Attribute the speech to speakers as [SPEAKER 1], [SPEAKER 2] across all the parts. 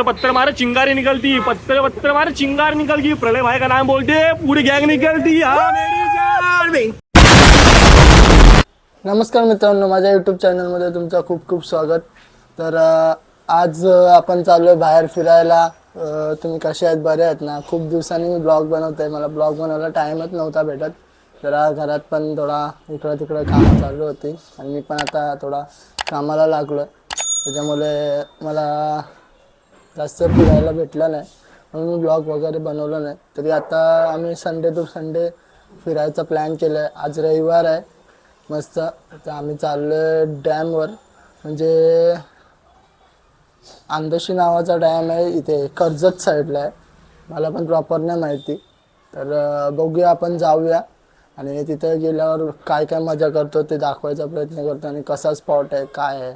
[SPEAKER 1] पत्थर पत्थर मारे चिंगारी निकलती पत्थर पत्थर मारे चिंगार निकल गई। प्रलय भाई का नाम बोलते पूरी गैंग निकलती। हाँ मेरी जान
[SPEAKER 2] नमस्कार मित्रांनो माझ्या यूट्यूब चॅनलमध्ये तुमचं खूप खूप स्वागत. तर आज आपण चाललो आहे बाहेर फिरायला. तुम्ही कसे आहेत? बरे आहेत ना? खूप दिवसांनी मी ब्लॉग बनवत आहे मला ब्लॉग बनवायला टाईमच नव्हता भेटत. जरा घरात पण थोडा इकडं तिकडं कामं चालू होती. आणि मी पण आता थोडा कामाला लागलो त्याच्यामुळे मला जास्त फिरायला भेटलं नाही. म्हणून मी ब्लॉग वगैरे बनवलं नाही. तरी आता आम्ही संडे टू संडे फिरायचा प्लॅन केला आहे आज रविवार आहे. मस्त. तर आम्ही चाललो आहे डॅमवर म्हणजे आंदोशी नावाचा डॅम आहे इथे. कर्जत साईडला आहे. मला पण प्रॉपर नाही माहिती. तर बघूया आपण जाऊया. आणि तिथे गेल्यावर काय काय मजा करतो ते दाखवायचा प्रयत्न करतो. आणि कसा स्पॉट आहे काय आहे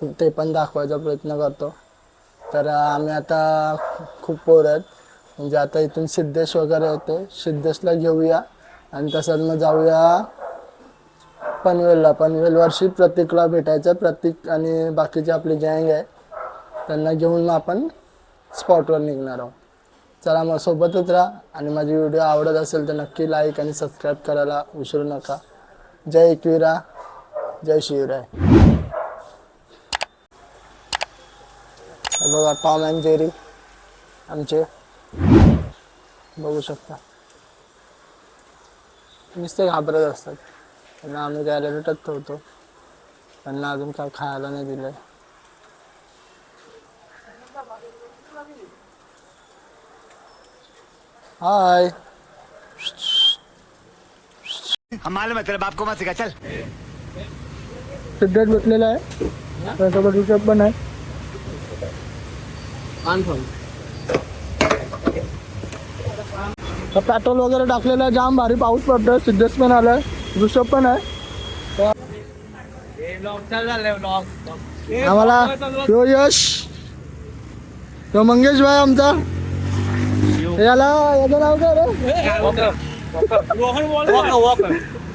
[SPEAKER 2] ते- ते पण दाखवायचा प्रयत्न करतो. तर आम्ही आता खूप पोर आहेत. म्हणजे आता इथून सिद्धेश वगैरे होते. सिद्धेशला घेऊया. आणि तसंच मग जाऊया पनवेलला. पनवेल वर्षी प्रतीकला भेटायचं. प्रतीक आणि बाकीचे आपली गँग आहे. त्यांना घेऊन मग आपण स्पॉटवर निघणार आहोत. चला मग सोबतच राहा. आणि माझी व्हिडिओ आवडत असेल तर नक्की लाईक आणि सबस्क्राईब करायला विसरू नका. जय एकविरा. जय शिवराय. हे बघा टॉम अँड जेरी आमचे बघू शकता नुसते घाबरत असतात त्यांना आम्ही द्यायला भेटत ठेवतो त्यांना अजून काय खायला नाही दिलंय हाय
[SPEAKER 3] हम मालूम है तेरे बाप को मत सिखा चल।
[SPEAKER 2] सिद्धेश भेटलेला आहे त्यासोबत ऋषभ पण आहे तर पेट्रोल वगैरे टाकलेलं आहे जाम भारी पाऊस पडतोय सिद्धेश पण आलाय ऋषभ पण आहे. आम्हाला यो यश. यो मंगेश भाई आमचा. याला याचं नाव काय रे?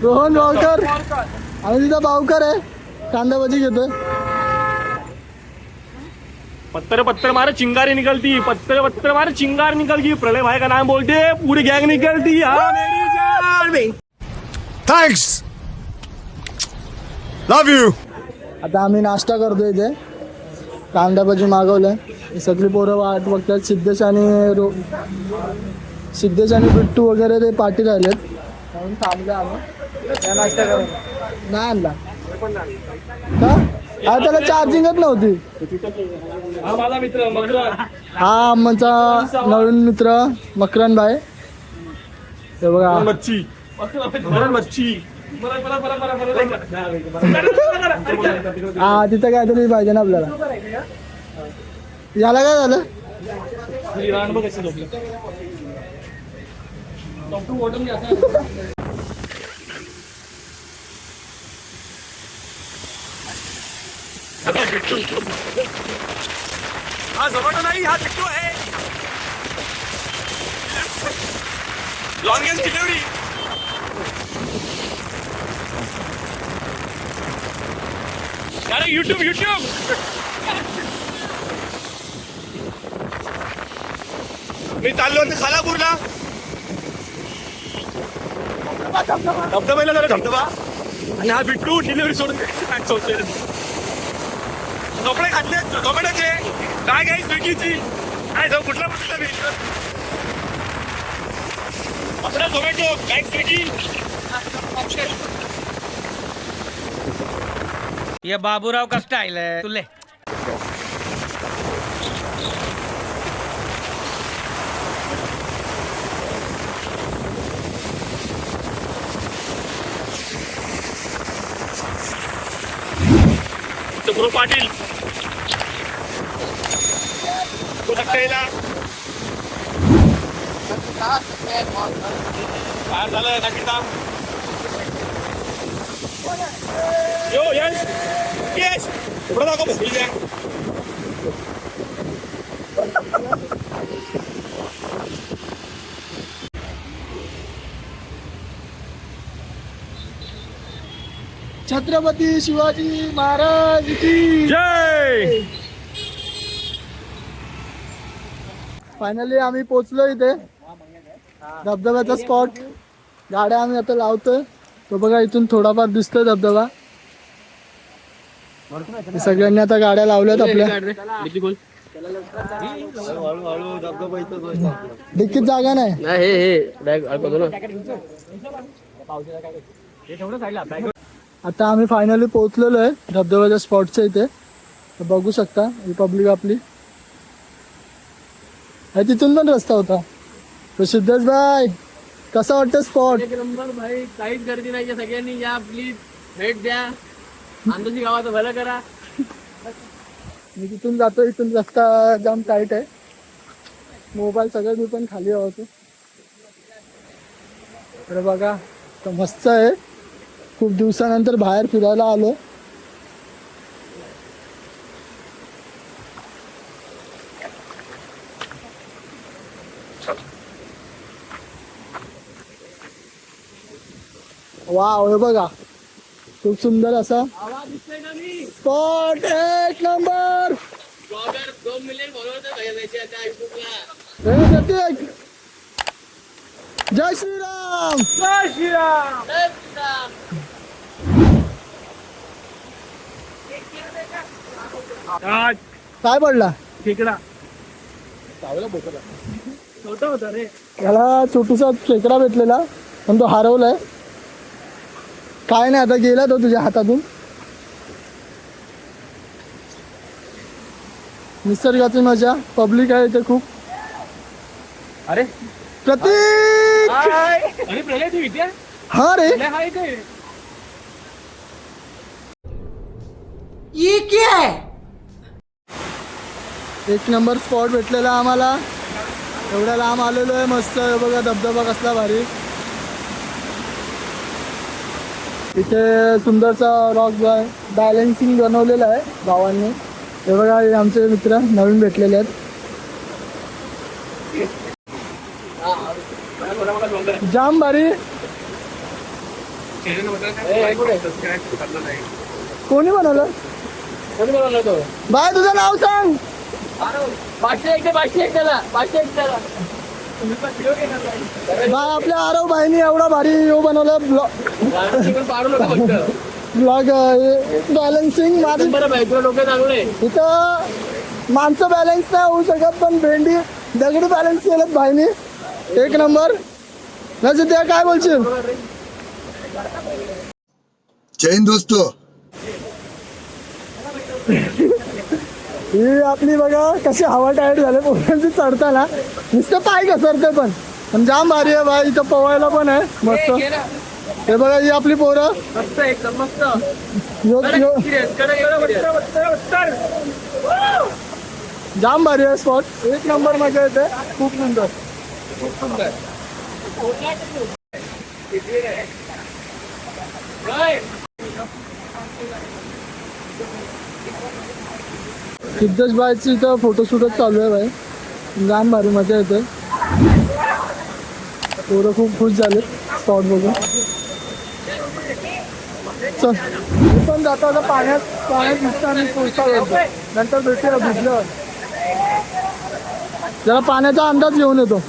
[SPEAKER 2] रोहन वावकर. आणि तिथं बावकर आहे कांदा भजी घेतोय.
[SPEAKER 1] पत्थर पत्थर मारे चिंगारी निकलती. पत्थर पत्थर मारे चिंगार निकल गई प्रलय भाई का नाम बोलते पूरी गैंग निकलती. हाँ मेरी जान
[SPEAKER 3] थैंक्स लव यू
[SPEAKER 2] आता आम्ही नाश्ता करतो इथे. कांदा भजी मागवलंय. सगळी पोरं वाट बघतात. सिद्धेश आणि रो सिद्धेश आणि बिट्टू वगैरे ते पाठी राहिलेत म्हणून थांबले आम्ही. नाश्ता करून नाही आणला. का? हा त्याला चार्जिंगच नव्हती.
[SPEAKER 1] हा माझा मित्र मकरन
[SPEAKER 2] हा आमचा नवीन मित्र मकरन भाई. हे बघा.
[SPEAKER 1] मच्छी. मकरन मच्छी.
[SPEAKER 2] हा तिथं काहीतरी पाहिजे ना आपल्याला. याला काय झालं?
[SPEAKER 1] हा झोमॅटो नाही हा चिट्टू आहे. लॉंगेस्ट डिलिव्हरी अरे युट्यूब युट्यूब मी चाललो होतो खालापूरला. धबधब्याला जरा धबधबा. आणि हा बिट्टू डिलिव्हरी सोडून सोडते कपडे घातले झोमॅटोचे काय काय स्विगीची? काय जाऊ कुठला कुठला मी आपला झोमॅटो काय स्विगी.
[SPEAKER 4] ये बाबूराव कष्ट स्टाइल तुले
[SPEAKER 1] गुरु पाटील. काय झालं काय काम यो यश. यश. पुढे दाखव. भोसडी
[SPEAKER 2] छत्रपती शिवाजी महाराज की
[SPEAKER 1] जय!
[SPEAKER 2] फायनली आम्ही पोचलो इथे. धबधब्याचा स्पॉट गाड्या आम्ही आता लावतोय. तो बघा इथून थोडाफार दिसतोय धबधबा. सगळ्यांनी आता गाड्या लावल्यात आपल्या. डिक्कीत जागा नाही. आता आम्ही फायनली पोहोचलेलो आहे धबधब्याच्या स्पॉटच्या इथे. तर बघू शकता ही पब्लिक आपली. आहे तिथून पण रस्ता होता. तर सिद्धेश भाई कसा वाटतं स्पॉट
[SPEAKER 1] नंबर भाई काहीच गर्दी नाही सगळ्यांनी या प्लीज भेट द्या. आंदोशी गावाचं भलं करा.
[SPEAKER 2] मी तिथून जातो इथून रस्ता जाम टाईट आहे. मोबाईल सगळं मी पण खाली होतो तर बघा तर मस्त आहे. खूप दिवसानंतर बाहेर फिरायला आलो. वाव हे बघा. खूप सुंदर असा स्पॉट. एक नंबर. जय प्रतीक. जय श्रीराम. काय पडला?
[SPEAKER 1] खेकडा. छोटा होता रे.
[SPEAKER 2] याला छोटूसा खेकडा भेटलेला पण तो हरवलाय. काय नाही आता गेला तो तुझ्या हातातून. निसर्गाची मजा पब्लिक आहे इथे खूप.
[SPEAKER 1] अरे.
[SPEAKER 2] प्रतीक!
[SPEAKER 1] आणि प्रलय तू इथे? आहे?
[SPEAKER 2] हा रे.
[SPEAKER 1] प्रलय हा इथे. आहे.
[SPEAKER 2] एक नंबर स्पॉट भेटलेला आम्हाला. एवढ्या लांब आलेलो आहे मस्त बघा धबधबा कसला भारी. इथे सुंदरसा रॉक आहे बॅलेन्सिंग बनवलेलं आहे गावांनी. हे बघा आमचे मित्र नवीन भेटलेले आहेत. जाम भारी. कोणी बनवलं? बाय तुझं नाव सांग. बाय आपल्या आरव बाईनी एवढा भारी यो बनवला ब्लॉग ब्लॉग बॅलन्सिंग माझी इथं माणसं बॅलन्स नाही होऊ शकत पण भेंडी दगडी बॅलन्स केलं भाईनी. एक नंबर. नाही त्या काय बोलशील?
[SPEAKER 3] जय हिंद
[SPEAKER 2] ही आपली बघा कशी हवा टायर्ड झाले. पोरांची चढताना. नुसतं पाय घसरते पण. पण जाम भारी आहे बाई इथं पवायला पण आहे. मस्त. हे बघा ही आपली पोरं.
[SPEAKER 1] मस्त एकदम मस्त.
[SPEAKER 2] यो यो. जाम भारी आहे स्पॉट एक नंबर मजा येते. खूप सुंदर. सिद्धेश बायची तर फोटोशूटच चालू आहे बाई जाम भारी मजा येते पोरं खूप खुश झाले स्पॉट बघून. चल. मी पण जातो आता पाण्यात पाण्यात नुसतं नंतर भेटूया भिजलं जरा पाण्याचा अंदाज घेऊन येतो.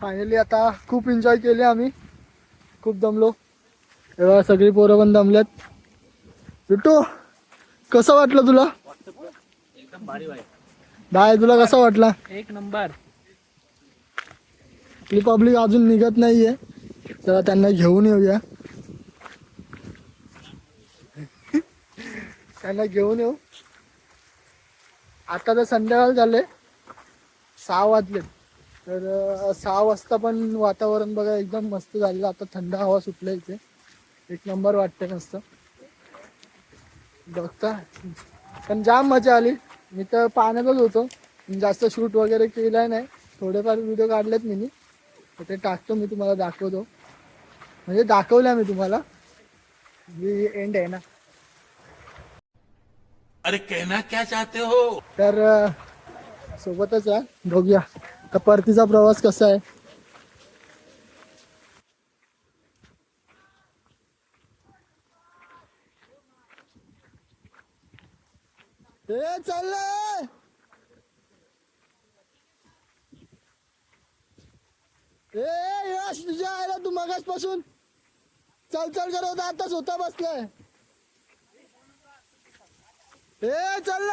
[SPEAKER 2] फायनली आता खूप एन्जॉय केले आम्ही. खूप दमलो. तेव्हा सगळी पोरं पण दमल्यात. बिट्टू कसं वाटलं तुला? बाय तुला कसं वाटला?
[SPEAKER 1] एक नंबर.
[SPEAKER 2] आपली पब्लिक अजून निघत नाहीये. तर त्यांना घेऊन येऊया. त्यांना घेऊन येऊ. आता तर संध्याकाळ झाले. सहा वाजले. तर सहा वाजता पण वातावरण बघा एकदम मस्त झालेलं. आता थंड हवा सुटल्या इथे. एक नंबर वाटते मस्त. बघता. पण जाम मजा आली. मी तर पाण्यातच होतो. जास्त शूट वगैरे केलाय नाही. थोडेफार व्हिडिओ काढलेत मी तर ते टाकतो मी तुम्हाला दाखवतो. म्हणजे दाखवल्या मी तुम्हाला. एंड आहे ना.
[SPEAKER 5] अरे कहना क्या चाहते हो?
[SPEAKER 2] तर सोबतच आहे बघूया. तर परतीचा प्रवास कसा आहे? ए चाललंय ए यश तुझ्या आयला तू मगाच पासून चल चल करत होता बसलाय. ए चल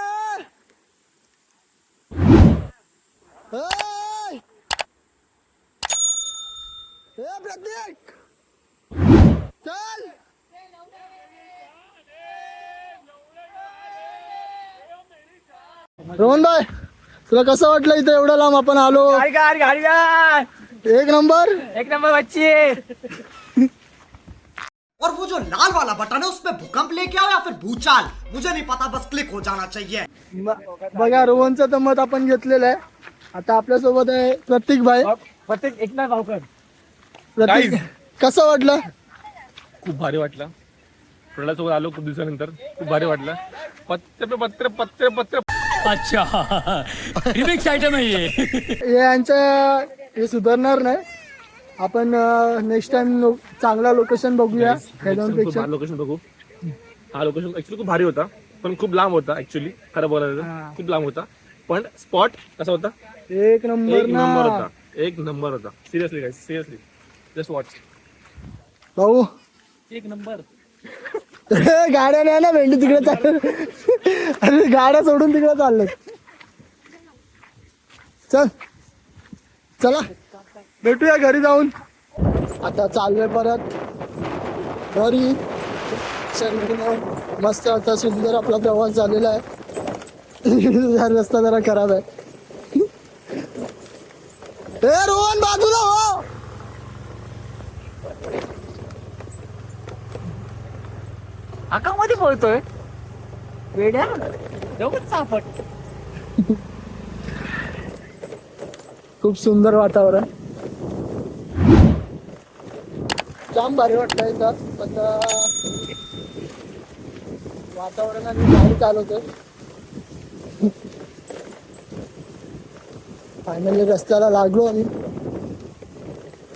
[SPEAKER 2] ए प्रतीक चल! रोहन भाई तुला कसं वाटलं इथं एवढं लांब आपण आलो? एक नंबर?
[SPEAKER 4] एक नंबर बच्ची.
[SPEAKER 5] और वो जो लाल वाला बटन है उसपे भूकंप लेके आओ या फिर भूचाल? मुझे नहीं पता बस क्लिक हो जाना चाहिए।
[SPEAKER 2] बघा रोहनचं तर मत आपण घेतलेलं आहे. आता आपल्यासोबत आहे प्रतीक भाई.
[SPEAKER 1] प्रत्येक एकनाथ भावकर
[SPEAKER 2] प्रतीक
[SPEAKER 1] Guys.
[SPEAKER 2] कसं वाटलं?
[SPEAKER 1] खूप भारी वाटलं. प्रल्हादसोबत आलो खूप दिवसानंतर. खूप भारी वाटलं. पत्र पे पत्र पत्र पत्र.
[SPEAKER 6] अच्छा. रिमिक्स आइटम है. ये
[SPEAKER 2] हे यांच्या हे सुधारणार नाही. आपण नेक्स्ट टाइम चांगला लोकेशन बघूया. पेक्षा
[SPEAKER 1] लोकेशन बघू. हा लोकेशन ऍक्च्युली खूप भारी होता पण खूप लांब होता ऍक्च्युली खरं बोलायचं तर. खूप लांब होता. पण स्पॉट कसा होता?
[SPEAKER 2] एक नंबर
[SPEAKER 1] नंबर होता. एक नंबर होता. Seriously guys seriously just watch
[SPEAKER 2] भाऊ.
[SPEAKER 6] एक नंबर.
[SPEAKER 2] गाड्या नाही ना भेंडी तिकडे चालले अरे गाड्या सोडून तिकडे चालले. चल. चला. भेटूया घरी जाऊन. आता चाललोय परत. घरी. मस्त आता सुंदर आपला प्रवास झालेला आहे. रस्ता जरा खराब आहे. ए रोहन बाजूला हो.
[SPEAKER 4] मध्ये बोलतोय वेड्या. सापट
[SPEAKER 2] खूप सुंदर वातावरण. जाम भारी वाटतं इथं. पण वातावरणाने वातावरण गाडी चालवतोय फायनली रस्त्याला लागलो आम्ही.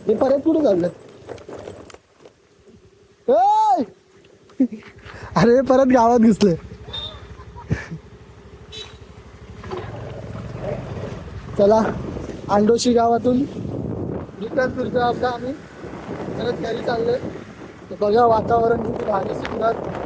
[SPEAKER 2] हे परत कुठे चाललं अरे परत गावात घुसले चला आंडोशी गावातून. रिटर्न फिरतो आता आम्ही. परत घरी चाललोय. तर बघा वातावरण किती भारी सुंदर.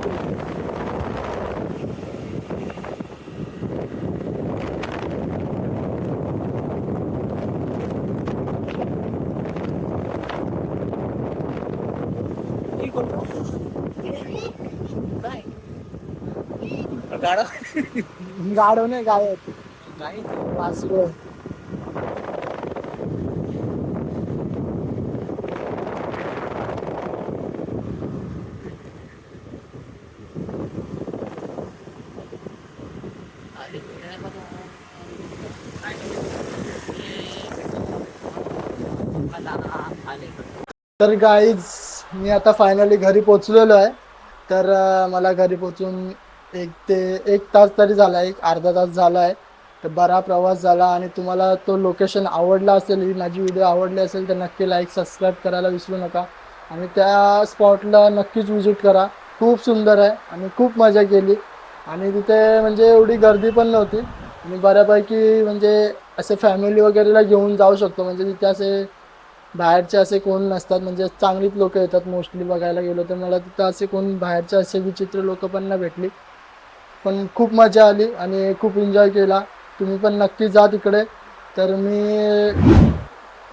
[SPEAKER 2] गाडव नाही गाय वासरू आहे. तर गाईज मी आता फायनली घरी पोचलेलो आहे. तर मला घरी पोचून एक ते एक तास तरी झाला एक अर्धा तास झाला आहे. तर बरा प्रवास झाला आणि तुम्हाला तो लोकेशन आवडला असेल ही माझी व्हिडिओ आवडली असेल तर नक्की लाईक सबस्क्राईब करायला विसरू नका. आणि त्या स्पॉटला नक्कीच विजिट करा. खूप सुंदर आहे आणि खूप मजा केली. आणि तिथे म्हणजे एवढी गर्दी पण नव्हती. आणि बऱ्यापैकी म्हणजे असे फॅमिली वगैरेला घेऊन जाऊ शकतो. म्हणजे तिथे असे बाहेरचे असे कोण नसतात म्हणजे चांगलीच लोक येतात. मोस्टली बघायला गेलो तर मला तिथं असे कोण बाहेरचे असे विचित्र लोक पण नाही भेटली. पण खूप मजा आली आणि खूप एन्जॉय केला. तुम्ही पण नक्की जा तिकडे. तर मी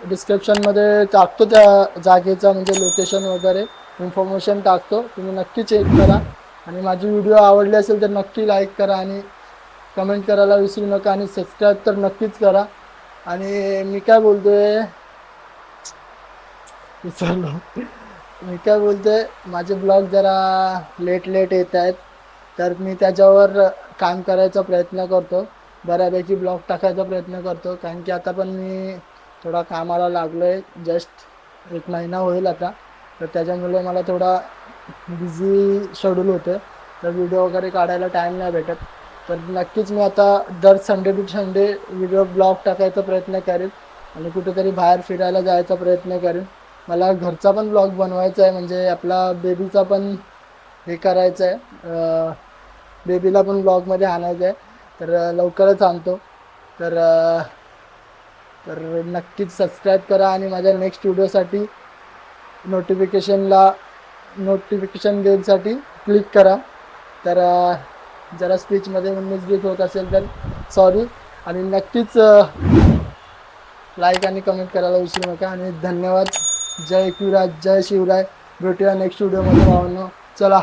[SPEAKER 2] डिस्क्रिप्शनमध्ये टाकतो त्या जागेचा म्हणजे लोकेशन वगैरे. इन्फॉर्मेशन टाकतो. तुम्ही नक्की चेक करा. आणि माझी व्हिडिओ आवडली असेल तर नक्की लाईक करा आणि कमेंट करायला विसरू नका आणि सबस्क्राईब तर नक्कीच करा. आणि मी काय बोलतो आहे मी काय बोलतोय माझे ब्लॉग जरा लेट लेट येत आहेत तर मी त्याच्यावर काम करायचा प्रयत्न करतो. बऱ्यापैकी ब्लॉग टाकायचा प्रयत्न करतो कारण की आता पण मी थोडा कामाला लागलो आहे जस्ट एक महिना होईल आता. तर त्याच्यामुळे मला थोडा बिझी शेड्यूल होतं तर व्हिडिओ वगैरे काढायला टाईम नाही भेटत. तर नक्कीच मी आता दर Sunday to Sunday video blog टाकायचा प्रयत्न करेन आणि कुठेतरी बाहेर फिरायला जायचा प्रयत्न करेन. मला घरचा पण ब्लॉग बनवायचा आहे म्हणजे आपला बेबीचा पण हे करायचं आहे बेबीला पण ब्लॉगमध्ये आणायचं आहे तर लवकरच आणतो. तर तर नक्कीच सबस्क्राईब करा आणि माझ्या नेक्स्ट व्हिडिओसाठी नोटिफिकेशनला नोटिफिकेशन देण्यासाठी क्लिक करा. तर जरा स्पीचमध्ये मिसब्रीट होत असेल तर सॉरी. आणि नक्कीच लाईक आणि कमेंट करायला विसरू नका. आणि धन्यवाद. जय शिवराज जय शिवराय. भेटूया नेक्स्ट व्हिडिओमध्ये भावांनो. चला.